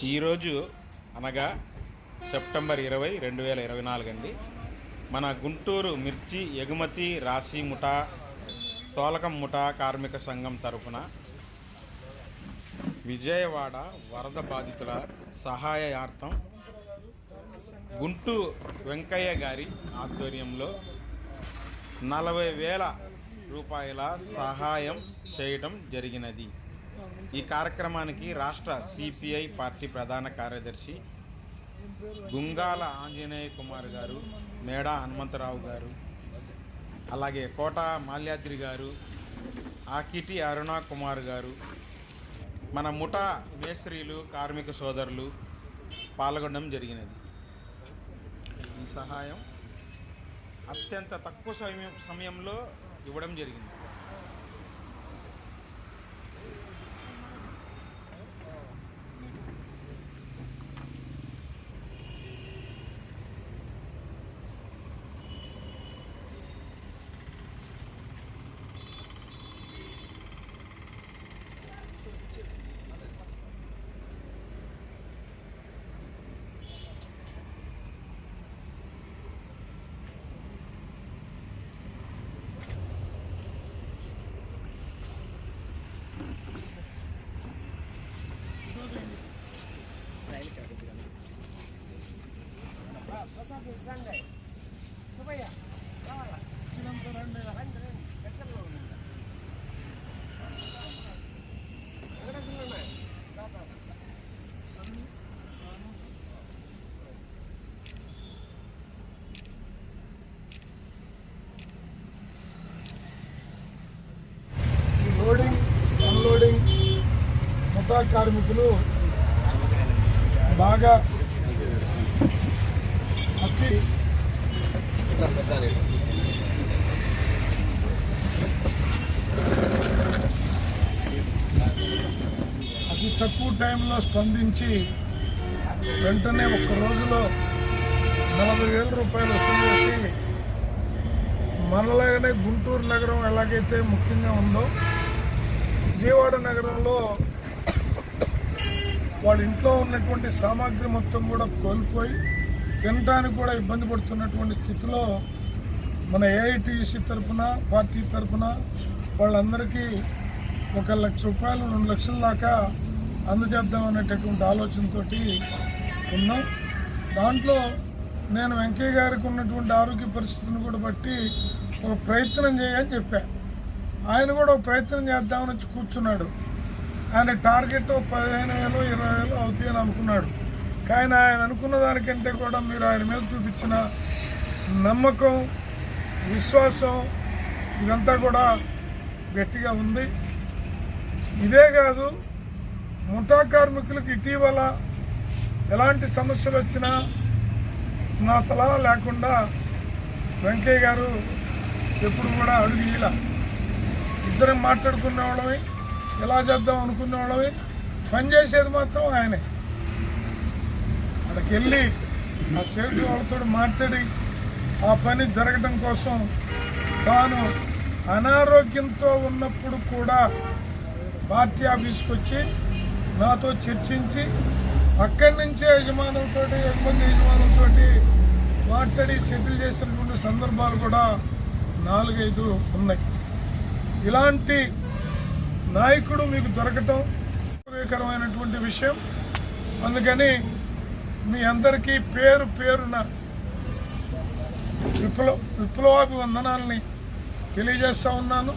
ఈరోజు అనగా సెప్టెంబర్ ఇరవై రెండు వేల ఇరవై నాలుగు అండి. మన గుంటూరు మిర్చి ఎగుమతి రాశి ముఠా తోలకం ముఠా కార్మిక సంఘం తరపున విజయవాడ వరద బాధితుల సహాయార్థం గుంటూ వెంకయ్య గారి ఆధ్వర్యంలో నలభై వేల రూపాయల సహాయం చేయటం జరిగినది. ఈ కార్యక్రమానికి రాష్ట్ర సిపిఐ పార్టీ ప్రధాన కార్యదర్శి గుంగాల ఆంజనేయ కుమార్ గారు మేడా హనుమంతరావు గారు అలాగే కోట మాల్యాద్రి గారు ఆకిటి అరుణ కుమార్ గారు మన ముఠా మేస్త్రీలు కార్మిక సోదరులు పాల్గొనడం జరిగినది. ఈ సహాయం అత్యంత తక్కువ సమయం సమయంలో ఇవ్వడం జరిగింది ఈ లోడింగ్ అన్లోడింగ్ ముఠా కార్మికులు బాగా అతి అతి తక్కువ టైంలో స్పందించి వెంటనే ఒక్క రోజులో నలభై వేల రూపాయలు వసూలు చేసి మనలాగానే గుంటూరు నగరం ఎలాగైతే ముఖ్యంగా ఉందో విజయవాడ నగరంలో వాళ్ళ ఇంట్లో ఉన్నటువంటి సామాగ్రి మొత్తం కూడా కోల్పోయి తినడానికి కూడా ఇబ్బంది పడుతున్నటువంటి స్థితిలో మన ఏఐటీసీ తరఫున పార్టీ తరఫున వాళ్ళందరికీ ఒక లక్ష రూపాయలు రెండు లక్షల దాకా అందజేద్దాం అనేటటువంటి ఆలోచనతో ఉన్నాం. దాంట్లో నేను వెంకయ్య గారికి ఉన్నటువంటి ఆరోగ్య పరిస్థితిని కూడా బట్టి ఒక ప్రయత్నం చేయని చెప్పాను ఆయన కూడా ఒక ప్రయత్నం చేద్దామని కూర్చున్నాడు. ఆయన టార్గెట్ పదిహేను వేలు ఇరవై వేలు అవుతాయని అనుకున్నాడు. కానీ ఆయన అనుకున్న దానికంటే కూడా మీరు ఆయన మీద చూపించిన నమ్మకం విశ్వాసం ఇదంతా కూడా గట్టిగా ఉంది. ఇదే కాదు ముఠా కార్మికులకు ఇటీవల ఎలాంటి సమస్యలు వచ్చినా నా సలహా లేకుండా వెంకయ్య గారు ఎప్పుడు కూడా అడుగు ఇలా ఇద్దరం మాట్లాడుకునే వాళ్ళమే. ఎలా చేద్దాం అనుకునే వాళ్ళమే పనిచేసేది మాత్రం ఆయనే. అక్కడికి వెళ్ళి ఆ సేటు వాళ్ళతో మాట్లాడి ఆ పని జరగడం కోసం తాను అనారోగ్యంతో ఉన్నప్పుడు కూడా పార్టీ ఆఫీస్కి వచ్చి నాతో చర్చించి అక్కడి నుంచే యజమానులతో ఎగుమతి యజమానులతో మాట్లాడి సెటిల్ చేసినటువంటి సందర్భాలు కూడా నాలుగైదు ఉన్నాయి. ఇలాంటి నాయకుడు మీకు దొరకటం ఉపయోగకరమైనటువంటి విషయం. అందుకని మీ అందరికీ పేరు పేరున విప్లవ విప్లవాభివందనాల్ని తెలియజేస్తూ ఉన్నాను.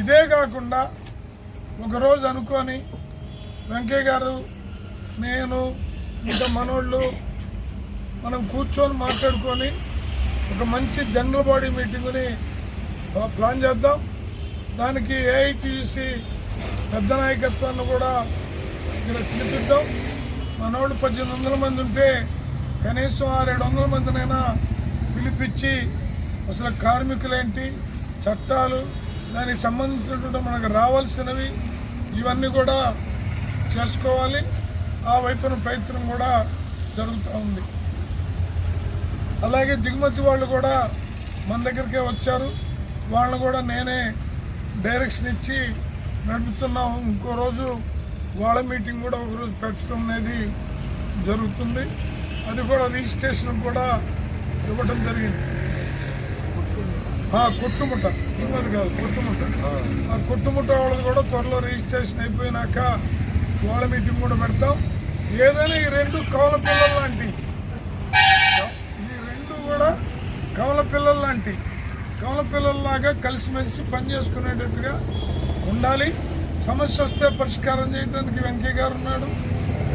ఇదే కాకుండా ఒకరోజు అనుకొని వెంకయ్య గారు నేను ఇంకా మనోళ్ళు మనం కూర్చొని మాట్లాడుకొని ఒక మంచి జనరల్ బాడీ మీటింగ్ని ప్లాన్ చేద్దాం. దానికి ఏఐటీసీ పెద్ద నాయకత్వాన్ని కూడా ఇక్కడ పిలిపిద్దాం మనోడు పద్దెనిమిది వందల మంది ఉంటే కనీసం ఆరేడు వందల మందినైనా పిలిపించి అసలు కార్మికులేంటి చట్టాలు దానికి సంబంధించినటువంటి మనకు రావాల్సినవి ఇవన్నీ కూడా చేసుకోవాలి. ఆ వైపున ప్రయత్నం కూడా జరుగుతూ ఉంది. అలాగే దిగుమతి వాళ్ళు కూడా మన దగ్గరికే వచ్చారు. వాళ్ళని కూడా నేనే డైరెక్షన్ ఇచ్చి నడుపుతున్నాం. ఇంకో రోజు వాళ్ళ మీటింగ్ కూడా ఒకరోజు పెట్టడం అనేది జరుగుతుంది. అది కూడా రిజిస్ట్రేషన్ కూడా ఇవ్వటం జరిగింది. ఆ, కొట్టుముట్ట ఇంకోది కాదు కొట్టుముట్ట. ఆ కొట్టుముట్ట వాళ్ళది కూడా త్వరలో రిజిస్ట్రేషన్ అయిపోయినాక వాళ్ళ మీటింగ్ కూడా పెడతాం. ఏదైనా ఈ రెండు కవల పిల్లలు లాంటి ఈ రెండు కూడా కవల పిల్లలు లాంటి కవల పిల్లల్లాగా కలిసిమెలిసి పనిచేసుకునేటట్టుగా ఉండాలి. సమస్య వస్తే పరిష్కారం చేయడానికి వెంకయ్య గారు ఉన్నాడు.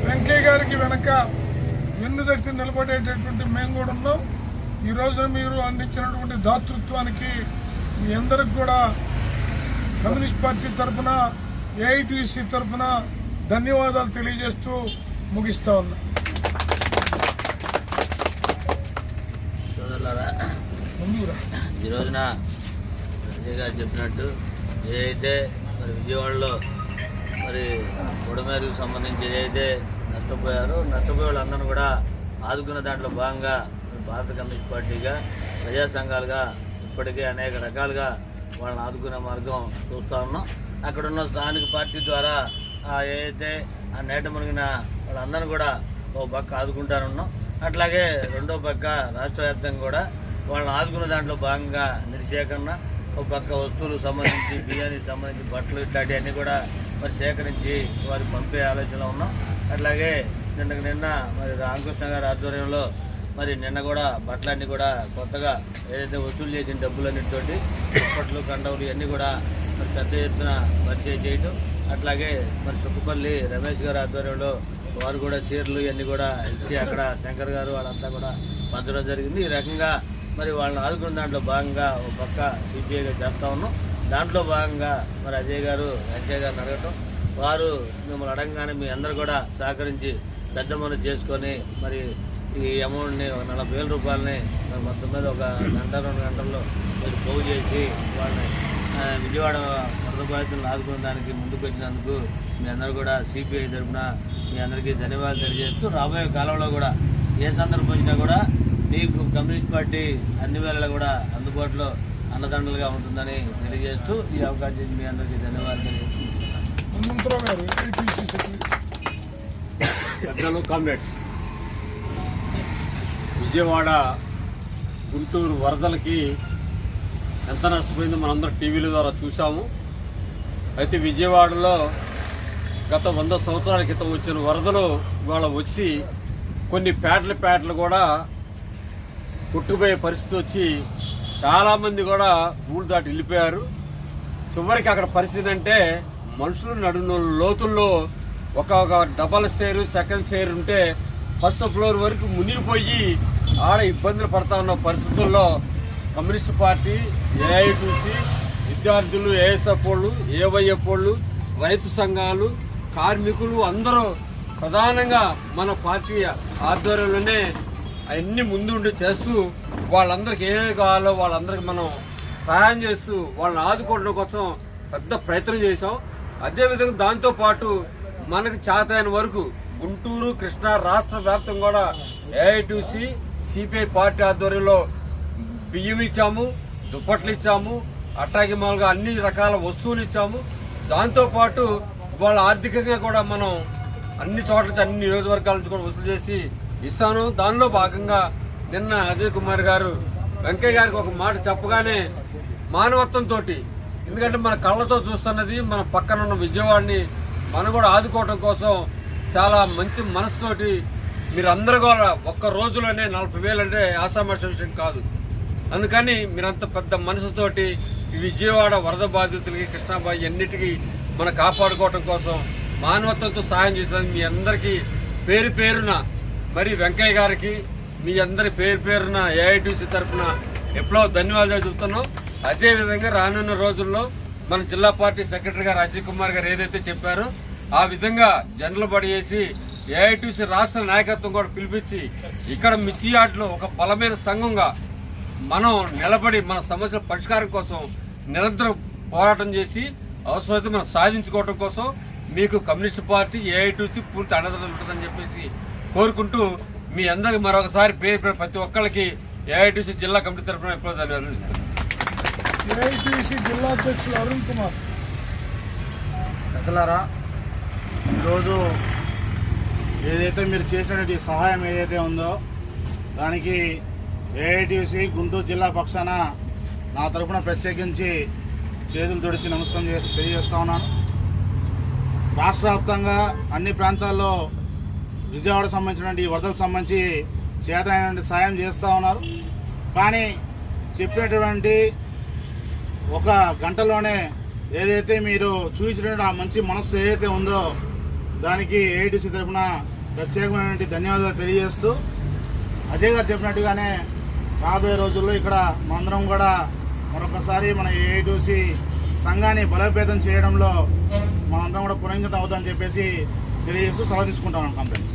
వెంకయ్య గారికి వెనక వెన్నుదట్టి నిలబడేటటువంటి మేము కూడా ఉన్నాం. ఈరోజు మీరు అందించినటువంటి దాతృత్వానికి మీ అందరికి కూడా కమ్యూనిస్ట్ పార్టీ తరఫున ఏఐటీసీ తరఫున ధన్యవాదాలు తెలియజేస్తూ ముగిస్తా ఉన్నా. ఈ రోజున విజయ్ గారు చెప్పినట్టు ఏదైతే మరి విజయవాడలో మరి బుడమేరుకు సంబంధించి ఏదైతే నష్టపోయారో నష్టపోయే వాళ్ళందరూ కూడా ఆదుకున్న దాంట్లో భాగంగా భారత కమ్యూనిస్ట్ పార్టీగా ప్రజా సంఘాలుగా ఇప్పటికే అనేక రకాలుగా వాళ్ళని ఆదుకునే మార్గం చూస్తూ ఉన్నాం. అక్కడున్న స్థానిక పార్టీ ద్వారా ఆ ఏదైతే ఆ నేట మునిగిన వాళ్ళందరూ కూడా ఓ పక్క ఆదుకుంటానున్నాం. అట్లాగే రెండో పక్క రాష్ట్ర వ్యాప్తంగా కూడా వాళ్ళని ఆదుకున్న దాంట్లో భాగంగా నిరుసేకరణ ఒక పక్క వస్తువులకు సంబంధించి బియ్యానికి సంబంధించి బట్టలు ఇట్లాంటివన్నీ కూడా మరి సేకరించి వారికి పంపే ఆలోచనలో ఉన్నాం. అట్లాగే నిన్న నిన్న మరి రామకృష్ణ గారి ఆధ్వర్యంలో మరి నిన్న కూడా బట్టలన్నీ కూడా కొత్తగా ఏదైతే వసూలు చేసిన డబ్బులన్నిటితోటి దుప్పట్లు కండవులు ఇవన్నీ కూడా మరి పెద్ద ఎత్తున పరిచయం చేయటం. అట్లాగే మరి చుక్కపల్లి రమేష్ గారి ఆధ్వర్యంలో వారు కూడా చీరలు ఇవన్నీ కూడా ఇచ్చి అక్కడ శంకర్ గారు వాళ్ళంతా కూడా పంచడం జరిగింది. ఈ రకంగా మరి వాళ్ళని ఆదుకున్న దాంట్లో భాగంగా ఒక పక్క సిపిఐగా చేస్తా ఉన్నాం. దాంట్లో భాగంగా మరి అజయ్ గారు వెంకయ్య గారిని అడగటం వారు మిమ్మల్ని అడగగానే మీ అందరు కూడా సహకరించి పెద్ద మనసు చేసుకొని మరి ఈ అమౌంట్ని ఒక నలభై వేల రూపాయలని మరి మొత్తం మీద ఒక గంట రెండు గంటల్లో మీరు పోగు చేసి వాళ్ళని విజయవాడ వరద బాధితులను ఆదుకునే దానికి ముందుకు వచ్చినందుకు మీ అందరూ కూడా సిపిఐ తరఫున మీ అందరికీ ధన్యవాదాలు తెలియజేస్తూ రాబోయే కాలంలో కూడా ఏ సందర్భం వచ్చినా కూడా మీకు కమ్యూనిస్ట్ పార్టీ అన్ని వేళలా కూడా అందుబాటులో అన్నదండలుగా ఉంటుందని తెలియజేస్తూ ఈ అవకాశం ఇచ్చిన మీ అందరికీ ధన్యవాదాలు పెద్దలు కామ్రేడ్స్ విజయవాడ గుంటూరు వరదలకి ఎంత నష్టపోయిందో మనందరం టీవీల ద్వారా చూసాము అయితే విజయవాడలో గత వంద సంవత్సరాల క్రితం వచ్చిన వరదలు ఇవాళ వచ్చి కొన్ని పేటల పేటలు కూడా కొట్టుకుపోయే పరిస్థితి వచ్చి చాలామంది కూడా ఊళ్ళు దాటి వెళ్ళిపోయారు. చివరికి అక్కడ పరిస్థితి అంటే మనుషులు నడును లోతుల్లో ఒక ఒక డబల్ స్టేర్ సెకండ్ స్టేర్ ఉంటే ఫస్ట్ ఫ్లోర్ వరకు మునిగిపోయి ఆడ ఇబ్బందులు పడతా ఉన్న పరిస్థితుల్లో కమ్యూనిస్ట్ పార్టీ ఏఐటీసీ విద్యార్థులు ఏఎస్ఎఫ్ వాళ్ళు ఏవైఎఫ్ వాళ్ళు రైతు సంఘాలు కార్మికులు అందరూ ప్రధానంగా మన పార్టీ ఆధ్వర్యంలోనే అవన్నీ ముందు ఉండి చేస్తూ వాళ్ళందరికీ ఏమేమి కావాలో వాళ్ళందరికీ మనం సహాయం చేస్తూ వాళ్ళని ఆదుకోవడం కోసం పెద్ద ప్రయత్నం చేశాం. అదేవిధంగా దాంతోపాటు మనకు చేతైన వరకు గుంటూరు కృష్ణా రాష్ట్ర వ్యాప్తం కూడా ఏఐటీసీ సిపిఐ పార్టీ ఆధ్వర్యంలో బియ్యం ఇచ్చాము దుప్పట్లు ఇచ్చాము అట్టాకి మామూలుగా అన్ని రకాల వస్తువులు ఇచ్చాము. దాంతోపాటు వాళ్ళ ఆర్థికంగా కూడా మనం అన్ని చోట్ల అన్ని నియోజకవర్గాల నుంచి కూడా వసూలు చేసి ఇస్తాను. దానిలో భాగంగా నిన్న అజయ్ కుమార్ గారు వెంకయ్య గారికి ఒక మాట చెప్పగానే మానవత్వంతో ఎందుకంటే మన కళ్ళతో చూస్తున్నది మన పక్కన ఉన్న విజయవాడని మనం కూడా ఆదుకోవడం కోసం చాలా మంచి మనసుతోటి మీరందరూ కూడా ఒక్క రోజులోనే నలభై వేలు అంటే ఆసామాష విషయం కాదు. అందుకని మీరంత పెద్ద మనసుతోటి ఈ విజయవాడ వరద బాధితులకి కృష్ణాబాయి అన్నిటికీ మనం కాపాడుకోవడం కోసం మానవత్వంతో సహాయం చేసినందుకు మీ అందరికీ పేరు పేరున మరి వెంకయ్య గారికి మీ అందరి పేరు పేరున ఏఐటీసీ తరఫున ఎప్పుడో ధన్యవాదాలు చెబుతున్నాం. అదేవిధంగా రానున్న రోజుల్లో మన జిల్లా పార్టీ సెక్రటరీ గారు అజయ్ కుమార్ గారు ఏదైతే చెప్పారో ఆ విధంగా జనరల్ బడి వేసి ఏఐటీసీ రాష్ట్ర నాయకత్వం కూడా పిలిపించి ఇక్కడ మిర్చి యార్డ్లో ఒక బలమైన సంఘంగా మనం నిలబడి మన సమస్యల పరిష్కారం కోసం నిరంతరం పోరాటం చేసి అవసరమైతే మనం సాధించుకోవడం కోసం మీకు కమ్యూనిస్ట్ పార్టీ ఏఐటీసీ పూర్తి అండదండ ఉంటుందని చెప్పేసి కోరుకుంటూ మీ అందరికి మరొకసారి పేరు పేరు ప్రతి ఒక్కరికి ఏఐటీసీ జిల్లా కమిటీ తరఫున ఎప్పుడో ధన్యవాదాలు. ఏఐటీసీ జిల్లా అధ్యక్షులు అరుణ్ కుమార్ పెద్దలారా ఈరోజు ఏదైతే మీరు చేసినటువంటి సహాయం ఏదైతే ఉందో దానికి ఏఐటీసీ గుంటూరు జిల్లా పక్షాన నా తరపున ప్రత్యేకించి చేతులు తొడిచి నమస్కారం చే- తెలియజేస్తా ఉన్నాను రాష్ట్ర వ్యాప్తంగా అన్ని ప్రాంతాల్లో విజయవాడ సంబంధించినటువంటి ఈ వరదలకు సంబంధించి చేతనైనటువంటి సాయం చేస్తూ ఉన్నారు. కానీ చెప్పినటువంటి ఒక గంటలోనే ఏదైతే మీరు చూపించినటువంటి ఆ మంచి మనస్సు ఏదైతే ఉందో దానికి ఏఐటీసీ తరఫున ప్రత్యేకమైనటువంటి ధన్యవాదాలు తెలియజేస్తూ అజయ్ గారు చెప్పినట్టుగానే రాబోయే రోజుల్లో ఇక్కడ మనందరం కూడా మరొకసారి మన ఏఐటీసీ సంఘాన్ని బలోపేతం చేయడంలో మనందరం కూడా పురంగితం అవుతామని చెప్పేసి తెలియజేస్తూ సలహా తీసుకుంటాం కంప్లైంట్స్